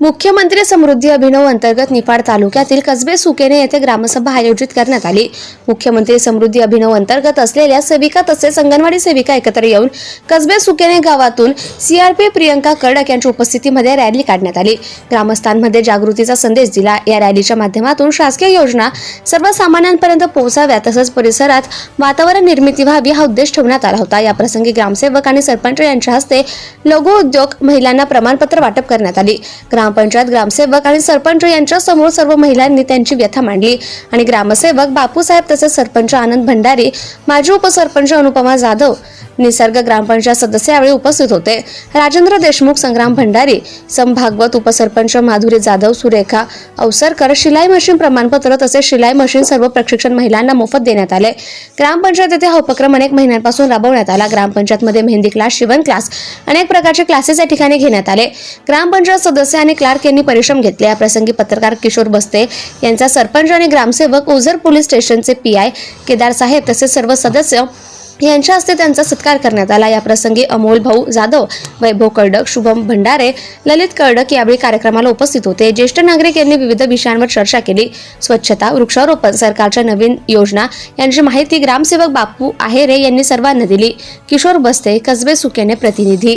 मुख्यमंत्री समृद्धी अभिनव अंतर्गत निफाड तालुक्यातील कसबे सुकेने येथे ग्रामसभा आयोजित करण्यात आली. मुख्यमंत्री समृद्धी अभिनव अंतर्गत असलेल्या सेविका तसेच अंगणवाडी सेविका एकत्र येऊन कसबे सुकेने गावातून सीआरपी प्रियंका कडक यांच्या उपस्थितीमध्ये रॅली काढण्यात आली. ग्रामस्थांमध्ये जागृतीचा संदेश दिला. या रॅलीच्या माध्यमातून शासकीय योजना सर्वसामान्यांपर्यंत पोहोचाव्या तसंच परिसरात वातावरण निर्मिती व्हावी हा उद्देश ठेवण्यात आला होता. या प्रसंगी ग्रामसेवक आणि सरपंच यांच्या हस्ते लघु उद्योग महिलांना प्रमाणपत्र वाटप करण्यात आली. ग्रामपंचायत ग्रामसेवक आणि सरपंच यांच्या समोर सर्व महिलांनी त्यांची व्यथा मांडली. आणि ग्रामसेवक बापूसाहेब तसेच सरपंच आनंद भंडारी माजी उपसरपंच अनुपमा जाधव निसर्ग ग्रामपंचायत सदस्य यावेळी उपस्थित होते. राजेंद्र देशमुख संग्राम भंडारी संभागवत उपसरपंच माधुरी जाधव सुरेखा अवसरकर शिलाई मशीन प्रमाणपत्र तसेच शिलाई मशीन सर्व प्रशिक्षण महिलांना मोफत देण्यात आले. ग्रामपंचायत येथे हा उपक्रम अनेक महिन्यांपासून राबवण्यात आला. ग्रामपंचायतमध्ये मेहंदी क्लास शिवण क्लास अनेक प्रकारचे क्लासेस या ठिकाणी घेण्यात आले. ग्रामपंचायत सदस्य आणि क्लार्क यांनी परिश्रम घेतले. या प्रसंगी पत्रकार किशोर बस्ते यांचा सरपंच आणि ग्रामसेवक ओझर पोलीस स्टेशनचे पी आय केदार साहेब तसेच सर्व सदस्य यांच्या हस्ते त्यांचा सत्कार करण्यात आला. या प्रसंगी अमोल भाऊ जाधव वैभव कर्डक शुभम भंडारे ललित कर्डक यावेळी कार्यक्रमाला उपस्थित होते. ज्येष्ठ नागरिक यांनी विविध विषयांवर चर्चा केली. स्वच्छता वृक्षारोपण सरकारच्या नवीन योजना यांची माहिती ग्रामसेवक बापू आहेरे यांनी सर्वांना दिली. किशोर बस्ते कसबे सुकेने प्रतिनिधी.